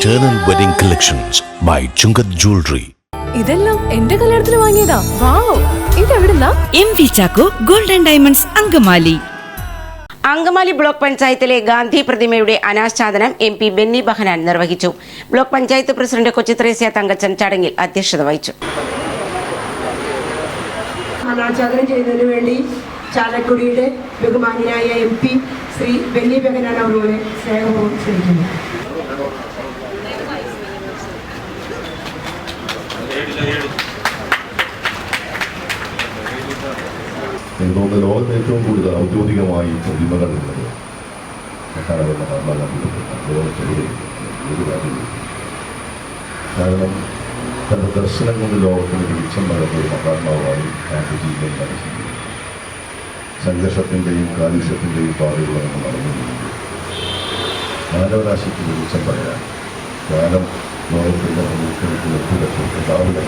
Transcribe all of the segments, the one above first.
Eternal Wedding Collections by Chungath Jewelry. ഇതെല്ലാം എന്റെ കല്യാണത്തിന് വാങ്ങിയതാ. Wow ഇതെവിടുന്നാ? M V Chacko golden diamonds Angamaly. Angamaly block പഞ്ചായത്തിലെ ഗാന്ധി പ്രതിമയുടെ അനാച്ഛാദനം എം പി ബെന്നി ബഹനാൻ നിർവഹിച്ചു. ബ്ലോക്ക് പഞ്ചായത്ത് പ്രസിഡന്റ് കൊച്ചിത്രേസ്യ തങ്കച്ചൻ ചടങ്ങിൽ അധ്യക്ഷത വഹിച്ചു. അനാച്ഛാദനം ചെയ്യുന്നതിന് വേണ്ടി ചാലക്കുടിയുടെ ബഹുമാനിയായ എം പി ശ്രീ ബെന്നി ബഹനാൻ അവരുടെ സ്നേഹപൂർവം ക്ഷണിക്കുന്നു. എനിക്ക് തോന്നുന്നു ലോകത്ത് ഏറ്റവും കൂടുതൽ ഔദ്യോഗികമായി പ്രതിമകൾ ഉള്ളത്? ഒരു കാര്യമില്ല കാരണം തന്റെ ദർശനം കൊണ്ട് ലോകത്തിന് വെളിച്ചം നൽകുന്ന ഒരു മഹാത്മാവായി ഗാന്ധിജിയെ മനസ്സിലാക്കി സംഘർഷത്തിന്റെയും കാലുഷ്യത്തിന്റെയും പാതകളെ നമ്മൾ നടന്നുകൊണ്ടിരിക്കുന്നു മാനവരാശിക്ക് വെളിച്ചം പറയാൻ കാലം ലോകത്തിൻ്റെ മുന്നിൽ എട്ടുലക്ഷം പിതാവിനെ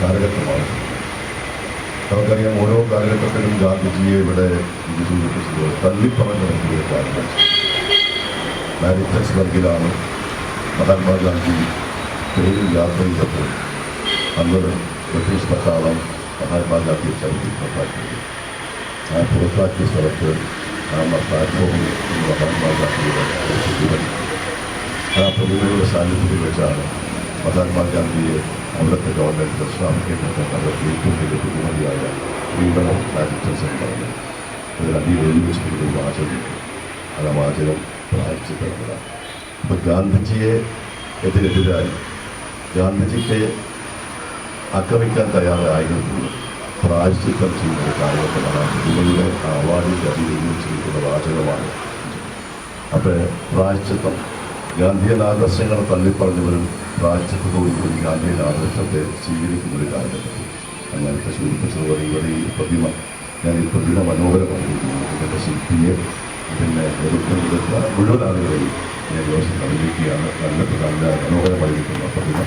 കാലഘട്ടമാണ് നമുക്കറിയാം ഓരോ കാലഘട്ടത്തിലും ഗാന്ധിജിയെ ഇവിടെ ഇത് സൂചിപ്പിച്ചത് തള്ളിപ്പറഞ്ഞ ഒരു കാലഘട്ടം മാരിറ്റസ്ബർഗിലാണ് മഹാത്മാഗാന്ധി ട്രെയിനിൽ യാത്ര ചെയ്തപ്പോൾ അന്ന് ബ്രിട്ടീഷ് പട്ടാളം മഹാത്മാഗാന്ധിയെ ചവിട്ടി പുറത്താക്കിയത് ആ പുറത്താക്കിയ സ്ഥലത്ത് ആ പ്ലാറ്റ്ഫോമിൽ മഹാത്മാഗാന്ധിയുടെ ഒരു പ്രതിമ ആ പ്രതിമയുടെ സാന്നിധ്യത്തിൽ വെച്ചാണ് മഹാത്മാഗാന്ധിയെ അവിടുത്തെ ഗവൺമെൻറ് ദക്ഷിണാഫ്രിക്കയിൽ അവർക്ക് ഏറ്റവും വലിയ ബഹുമതിയായ ഫ്രീഡം ഓഫ് മാരിറ്റസ് എന്ന് പറഞ്ഞു അതിൽ അടി എഴുതി വെച്ചിട്ടുള്ള ഒരു വാചകം അത് ആ വാചകം പ്രായച്ചിട്ടുള്ളതാണ് അപ്പോൾ ഗാന്ധിജിയെ എതിരെതിരായി ഗാന്ധിജിക്ക് ആക്രമിക്കാൻ തയ്യാറായിരുന്നു പ്രായശ്ചിത്തം ചെയ്യുന്ന ആ അവാർഡിന്റെ അടി എഴുതി വെച്ചിരിക്കുന്ന വാചകമാണ്. അപ്പോൾ പ്രായശ്ചിത്തം. ഗാന്ധിയൻ ആദർശങ്ങൾ തള്ളിപ്പറഞ്ഞവരും പ്രായശ്ചിത്തത്തോടുകൂടി ഗാന്ധിയൻ ആദർശത്തെ സ്വീകരിക്കുന്ന ഒരു കാലഘട്ടത്തിൽ അങ്ങനത്തെ സൂചിപ്പിച്ചതുപോലെ ഇവിടെ ഈ പ്രതിമ ഞാൻ ഈ പ്രതിമ മനോഹരമായിരിക്കുന്നു ഇതിന്റെ ശില്പിയെ പിന്നെ മുഴുവൻ ആളുകളെയും ഞാൻ ദിവസം അഭിനയിക്കുകയാണ് നല്ല നല്ല മനോഹരമായിരിക്കുന്ന പ്രതിമ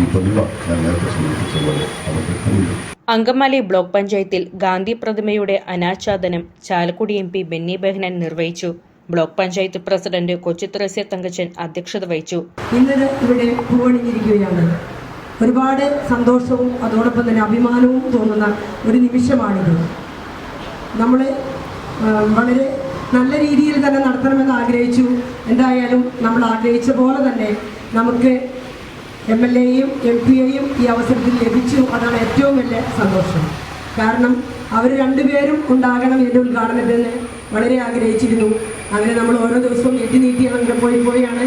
ഈ പ്രതിമ ഞാൻ നേരത്തെ സൂചിപ്പിച്ചതുപോലെ അവർക്ക് അങ്കമാലി ബ്ലോക്ക് പഞ്ചായത്തിൽ ഗാന്ധി പ്രതിമയുടെ അനാച്ഛാദനം ചാലക്കുടി എം പി ബെന്നി ബെഹ്നാൻ നിർവഹിച്ചു. ബ്ലോക്ക് പഞ്ചായത്ത് പ്രസിഡന്റ് കൊച്ചു കൊച്ചിത്രസ്യ തങ്കച്ചൻ അധ്യക്ഷത വഹിച്ചു. ഇന്നലെ ഇവിടെ പൂവണിഞ്ഞിരിക്കുകയാണ് ഒരുപാട് സന്തോഷവും അതോടൊപ്പം തന്നെ അഭിമാനവും തോന്നുന്ന ഒരു നിമിഷമാണിത്. നമ്മൾ വളരെ നല്ല രീതിയിൽ തന്നെ നടത്തണമെന്ന് ആഗ്രഹിച്ചു. എന്തായാലും നമ്മൾ ആഗ്രഹിച്ച പോലെ തന്നെ നമുക്ക് എം എൽ എയും എം പിയെയും ഈ അവസരത്തിൽ ലഭിച്ചു അതാണ് ഏറ്റവും വലിയ സന്തോഷം. കാരണം അവർ രണ്ടുപേരും ഉണ്ടാകണം എന്റെ ഉദ്ഘാടനത്തിന് വളരെ ആഗ്രഹിച്ചിരുന്നു. അങ്ങനെ നമ്മൾ ഓരോ ദിവസവും നീട്ടി നീട്ടി അങ്ങനെ പോയി പോയാണ്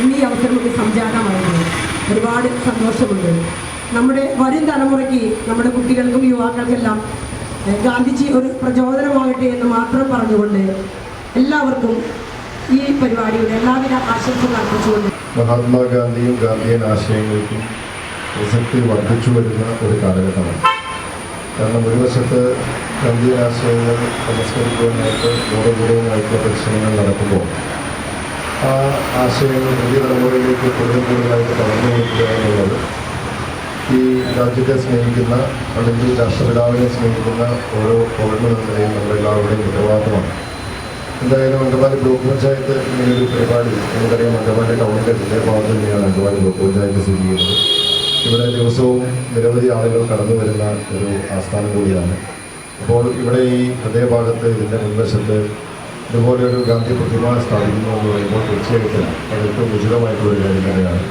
ഇന്ന് ഈ അവസരം നമുക്ക് സംജാതമാകുന്നത്. ഒരുപാട് സന്തോഷമുണ്ട്. നമ്മുടെ വരും തലമുറയ്ക്ക് നമ്മുടെ കുട്ടികൾക്കും യുവാക്കൾക്കെല്ലാം ഗാന്ധിജി ഒരു പ്രചോദനമാകട്ടെ എന്ന് മാത്രം പറഞ്ഞുകൊണ്ട് എല്ലാവർക്കും ഈ പരിപാടിയുടെ എല്ലാവിധ ആശംസകൾ അർപ്പിച്ചുകൊണ്ട് മഹാത്മാഗാന്ധിയും ഗാന്ധിയൻ ആശയങ്ങൾക്കും പ്രസക്തി വർദ്ധിച്ചു വരുന്ന ഒരു കാലഘട്ടമാണ്. കാരണം ഒരു വശത്ത് ഗാന്ധിയൻ ആശയങ്ങൾ സംസ്കരിക്കുവാനായിട്ട് ബോധപൂർവമായിട്ടുള്ള പരിശ്രമങ്ങൾ നടക്കുമ്പോൾ ആ ആശയങ്ങൾ പുതിയ തലമുറയിലേക്ക് കൂടുതൽ കൂടുതലായിട്ട് കടന്നു കൊടുക്കുക എന്നുള്ളത് ഈ രാജ്യത്തെ സ്നേഹിക്കുന്ന അല്ലെങ്കിൽ രാഷ്ട്രപിതാവിനെ സ്നേഹിക്കുന്ന ഓരോ പൗരനും നമ്മുടെ നമ്മളെല്ലാവരുടെയും ഉത്തരവാദിത്തമാണ്. എന്തായാലും അങ്കമാലി ബ്ലോക്ക് പഞ്ചായത്ത് ഇങ്ങനൊരു പരിപാടി നമുക്കറിയാം അങ്കമാലി ടൗണിന്റെ ഹൃദയഭാഗത്ത് തന്നെയാണ് അങ്കമാലി ബ്ലോക്ക് പഞ്ചായത്ത് സ്ഥിതി ചെയ്യുന്നത്. ഇവിടെ ദിവസവും നിരവധി ആളുകൾ കടന്നു വരുന്ന ഒരു ആസ്ഥാനം കൂടിയാണ്. അപ്പോൾ ഇവിടെ ഈ ഹൃദയഭാഗത്ത് ഇതിന്റെ മുൻവശത്ത് ഇതുപോലെ ഒരു ഗാന്ധി പ്രതിമ സ്ഥാപിക്കുന്നു എന്ന് പറയുമ്പോൾ തീർച്ചയായിട്ടും അത് ഏറ്റവും ഉചിതമായിട്ടുള്ള ഒരു കാര്യം തന്നെയാണ്.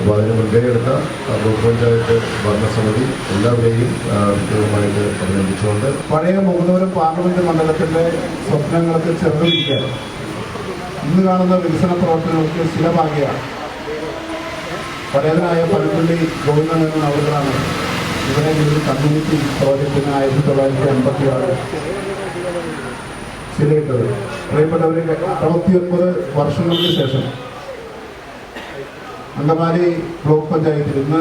അപ്പോൾ അതിന് മുൻകൈ എടുത്ത ബ്ലോക്ക് പഞ്ചായത്ത് ഭരണസമിതി എല്ലാവരെയും വ്യക്തിപരമായിട്ട് അഭിനന്ദിച്ചുകൊണ്ട് പഴയ മുകുന്നൂരം പാർലമെന്റ് മണ്ഡലത്തിന്റെ സ്വപ്നങ്ങൾക്ക് ചെറുതിരിക്കാൻ ഇന്ന് കാണുന്ന വികസന പ്രവർത്തനങ്ങൾക്ക് ശിലഭാഗ്യമാണ് പഴയതിനായ പലപ്പള്ളി ഗോവിന്ദൻ എന്ന അവരാണ് ഇവിടെ കമ്മ്യൂണിറ്റി പ്രോജക്റ്റിന് ആയിരത്തി തൊള്ളായിരത്തി അമ്പത്തി ആറ് ശരിയായിട്ടത് അറുപത്തി ഒൻപത് വർഷങ്ങൾക്ക് ശേഷം അങ്കമാലി ബ്ലോക്ക് പഞ്ചായത്തിൽ ഇന്ന്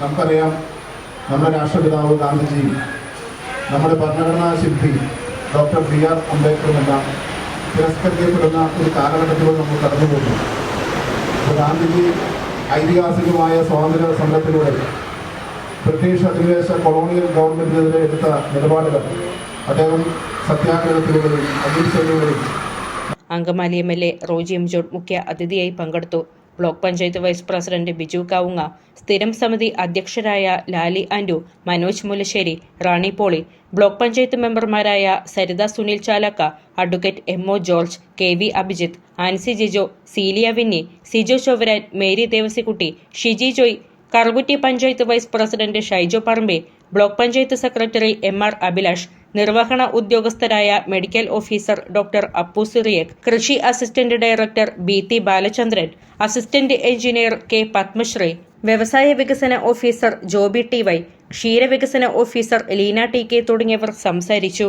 നമുക്കറിയാം നമ്മുടെ രാഷ്ട്രപിതാവ് ഗാന്ധിജി നമ്മുടെ ഭരണഘടനാ ശില്പി ഡോക്ടർ ബി ആർ അംബേദ്കറുമെല്ലാം തിരസ്കരിക്കപ്പെടുന്ന ഒരു കാലഘട്ടത്തിലൂടെ നമ്മൾ കടന്നു പോകുന്നു. അപ്പോൾ ഗാന്ധിജി ഐതിഹാസികമായ സ്വാതന്ത്ര്യ സമരത്തിലൂടെ ബ്രിട്ടീഷ് അധിനിവേശ കൊളോണിയൽ ഗവൺമെന്റിനെതിരെ എടുത്ത നിലപാടുകൾ അദ്ദേഹം സത്യാഗ്രഹത്തിലൂടെയും അഹിംസയിലൂടെയും Angamaly M L A Roji M John മുഖ്യ അതിഥിയായി പങ്കെടുത്തു. Block panchayat vice president Biju Kavunga സ്ഥിരം സമിതി അധ്യക്ഷരായ ലാലി ആൻഡു മനോജ് മുലശ്ശേരി റാണി പോളി ബ്ലോക്ക് പഞ്ചായത്ത് മെമ്പർമാരായ Saritha Sunil Chalakka advocate M O George K V Abhijith Ancy Jijo Celia Winny Sijo Chovaran Mary Devassykutty Shiji Joy Karukutty panchayat vice president Shaijo Parambe block panchayat secretary M R Abhilash നിർവഹണ ഉദ്യോഗസ്ഥരായ medical officer doctor Appu Cyriac കൃഷി assistant director B T Balachandran assistant engineer K Padmasree വ്യവസായ വികസന officer Joby T Y ക്ഷീരവികസന officer Leena T K തുടങ്ങിയവർ സംസാരിച്ചു.